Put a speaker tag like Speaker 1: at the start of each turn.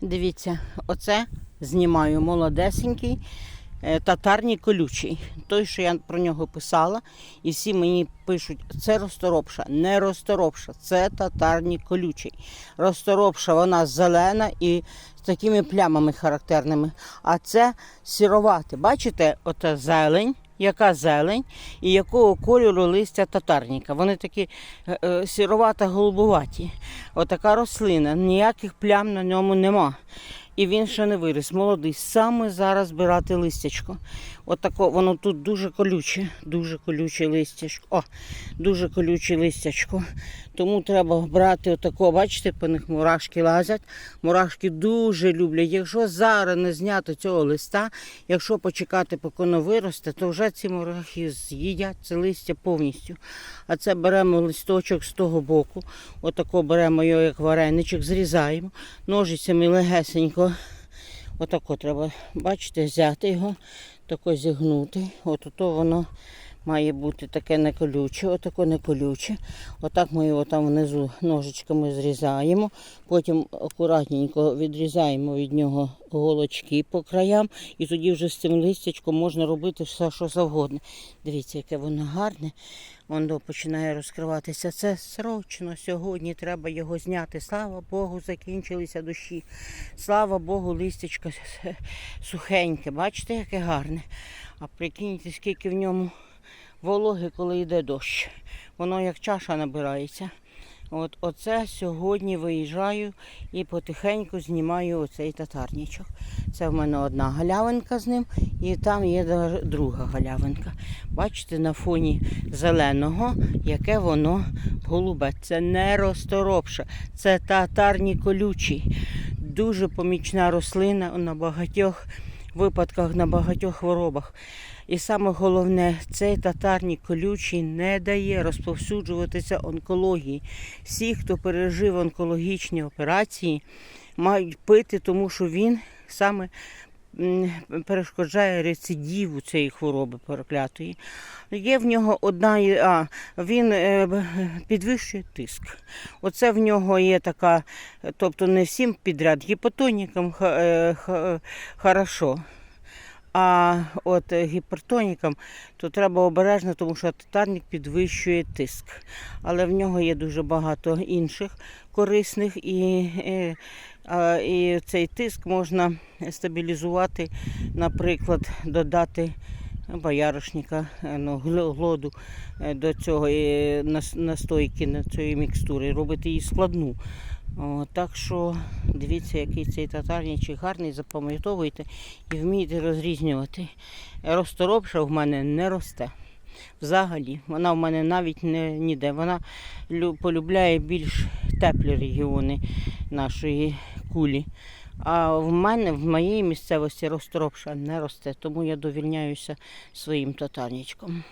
Speaker 1: Дивіться, оце знімаю молодесенький е, татарній колючий. Той, що я про нього писала, і всі мені пишуть, це розторопша, не розторопша, це татарній колючий. Розторопша вона зелена і з такими плямами характерними. А це сіровате. Бачите, ота зелень. Яка зелень і якого кольору листя татарніка. Вони такі е, е, сіровато голубуваті. Отака рослина, ніяких плям на ньому нема. І він ще не виріс, молодий. Саме зараз збирати листячко. Отако, воно тут дуже колюче, дуже колюче листячко. О, дуже колюче листячко. Тому треба брати отако, бачите, по них мурашки лазять. Мурашки дуже люблять. Якщо зараз не зняти цього листа, якщо почекати, поки воно виросте, то вже ці мурахи з'їдять це листя повністю. А це беремо листочок з того боку, отако беремо його як вареничок, зрізаємо, ножицями легесенько. Отако треба, бачите, взяти його, тако зігнути. От ото воно має бути таке не колюче, отако не колюче. Отак ми його там внизу ножичками зрізаємо. Потім акуратненько відрізаємо від нього голочки по краям. І тоді вже з цим листячком можна робити все, що завгодно. Дивіться, яке воно гарне. Воно починає розкриватися. Це срочно сьогодні треба його зняти. Слава Богу, закінчилися дощі. Слава Богу, листячко сухеньке. Бачите, яке гарне. А прикиньте, скільки в ньому вологи, коли йде дощ. Воно як чаша набирається. От оце сьогодні виїжджаю і потихеньку знімаю оцей татарничок. Це в мене одна галявинка з ним, і там є друга галявинка. Бачите, на фоні зеленого, яке воно голубе. Це не розторопша, це татарні колючі. Дуже помічна рослина на багатьох випадках, на багатьох хворобах. І саме головне, цей татарній колючий не дає розповсюджуватися онкології. Всі, хто пережив онкологічні операції, мають пити, тому що він саме перешкоджає рецидиву цієї хвороби проклятої. Є в нього одна, а, він е, підвищує тиск. Оце в нього є така, тобто не всім підряд, гіпотонікам е, хорошо. А от е, гіпертонікам то треба обережно, тому що татарник підвищує тиск. Але в нього є дуже багато інших корисних, і, і цей тиск можна стабілізувати, наприклад, додати бояришника, е, ну, глоду е, до цього настойки на цієї мікстури, робити її складну. О, так що дивіться, який цей татарничий гарний, запам'ятовуйте і вмієте розрізнювати. Розторопша в мене не росте. Взагалі, вона в мене навіть не ніде. Вона лю- полюбляє більш теплі регіони нашої кулі. А в мене в моїй місцевості розтропша не росте, тому я довільняюся своїм татарничком.